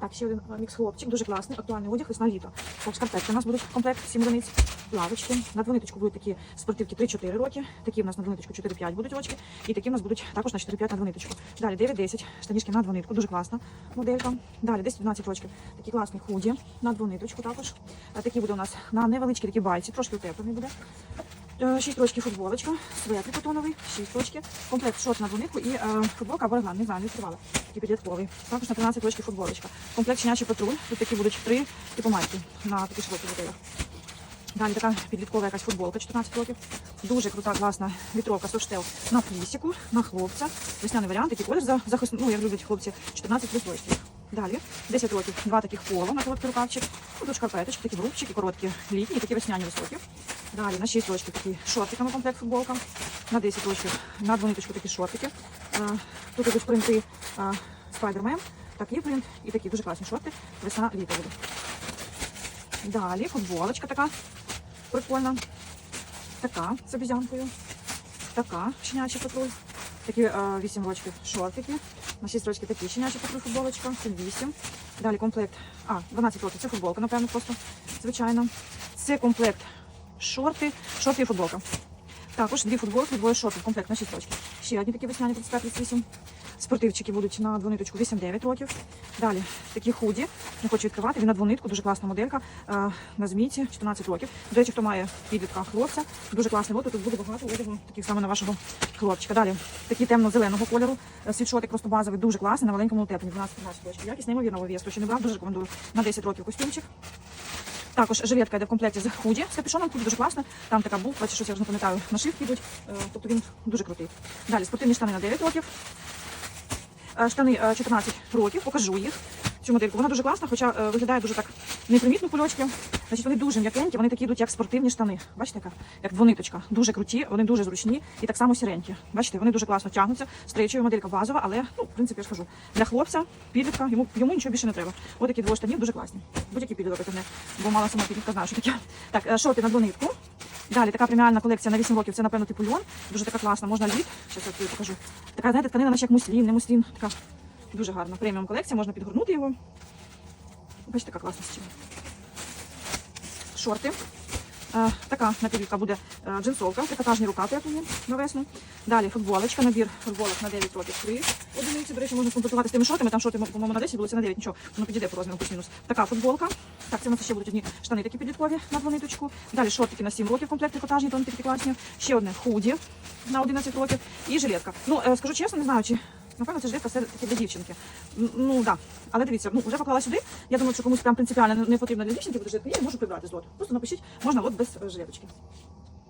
Так, ще один е, мікс хлопчик, дуже класний, актуальний одяг, весна літо. Так, шкарпетки у нас будуть комплект 7 одиниць, плавочки. На двониточку будуть такі спортивки 3-4 роки, такі у нас на двониточку 4-5 будуть очки, і такі у нас будуть також на 4-5 на двониточку. Далі 9-10, штанішки на двонитку, дуже класна моделька. Далі 10-12 років, такі класні худі на двониточку також. Такі буде у нас на невеличкі такі байці, трошки утеплений буде. 6 рочків футболочка, светрик котоновий, 6 рочків, комплект шорт на двонитку і е, футболка або реглан, не знаю, не відкривала. Такий підрядковий. Також на 13 рочків футболочка. Комплект щенячий патруль. Тут такі будуть три типу майки на таких широких моделях. Далі така підліткова якась футболка 14 років. Дуже крута, класна вітровка софштел на флісіку, на хлопця. Весняний варіант, такий колір за захист, ну, як люблять хлопці, 14 плюс років. Далі 10 років, два таких поло на короткий рукавчик. Тут шкарпеточки, такі брубчики, короткі, літні, такі весняні високі. Далі на 6 років такі шортиками комплект футболка. На 10 років на двониточку такі шортики. А, Тут ідуть принти а, Spider-Man, такий принт і такі дуже класні шорти. Весна літо буде. Далі футболочка така прикольна. Така з обізянкою. Така щенячий патруль. Такі е, 8 рочків шортики. На 6 рочків такі щенячий патруль футболочка. Це 8. Далі комплект. А, 12 років. Це футболка, напевно, просто. Звичайно. Це комплект шорти, шорти і футболка. Також дві футболки, двоє шортів. Комплект на 6 років. Ще одні такі весняні 35-38. Спортивчики будуть на двониточку 8-9 років. Далі такі худі. Не хочу відкривати. Він на двонитку, дуже класна моделька. е, На змійці 14 років. До речі, хто має підлітка хлопця, дуже класний лот. Тут буде багато одягу, таких саме на вашого хлопчика. Далі такі темно-зеленого кольору. Е, Світшотик просто базовий, дуже класний, на маленькому утепленні. 12-13 років. Якість неймовірно. Хто ще не брав, дуже рекомендую. На 10 років костюмчик. Також жилетка йде в комплекті з худі з капюшоном, худі дуже класно. Там така буква, чи щось я вже не пам'ятаю, нашивки йдуть. Е, Тобто він дуже крутий. Далі спортивні штани на 9 років. Е, Штани е, 14 років, покажу їх. Цю модельку. Вона дуже класна, хоча е, виглядає дуже так непримітно кульочки. Значить, вони дуже м'якенькі, вони такі йдуть, як спортивні штани. Бачите, яка? Як двониточка. Дуже круті, вони дуже зручні і так само сіренькі. Бачите, вони дуже класно тягнуться. Стрейчова моделька базова, але ну, в принципі я ж кажу, для хлопця, підлітка, йому, йому нічого більше не треба. Ось такі двоє штанів дуже класні. Будь-який підліток витягне, бо мала сама підлітка знає, що таке. Так, е, шорти на двонитку. Далі така преміальна колекція на 8 років. Це, напевно, типу льон. Дуже така класна, можна лід. Зараз я покажу. Така, знаєте, тканина, наче як муслін, не муслін. Така дуже гарна. Преміум колекція, можна підгорнути його. Бачите, така класна стіна. Шорти. Е, така напівка буде е, джинсовка, трикотажні рукати, як вони на весну. Далі футболочка, набір футболок на 9 років 3 одиниці. До речі, можна скомплектувати з тими шортами. Там шорти, по-моєму, на 10 було, це на 9, нічого. Воно підійде по розміру плюс-мінус. Така футболка. Так, це у нас ще будуть одні штани такі підліткові на двониточку. Далі шортики на 7 років, комплект трикотажні, тонкі класні. Ще одне худі на 11 років і жилетка. Ну, е, скажу чесно, не знаю, чи Напевно, це жилетка все таки для дівчинки. Ну. Да. Але дивіться, ну вже поклала сюди. Я думаю, що комусь прям принципіально не- потрібно для дівчинки буде жилетка. є, можу прибрати з лоту. Просто напишіть, можна лот без е, жилеточки.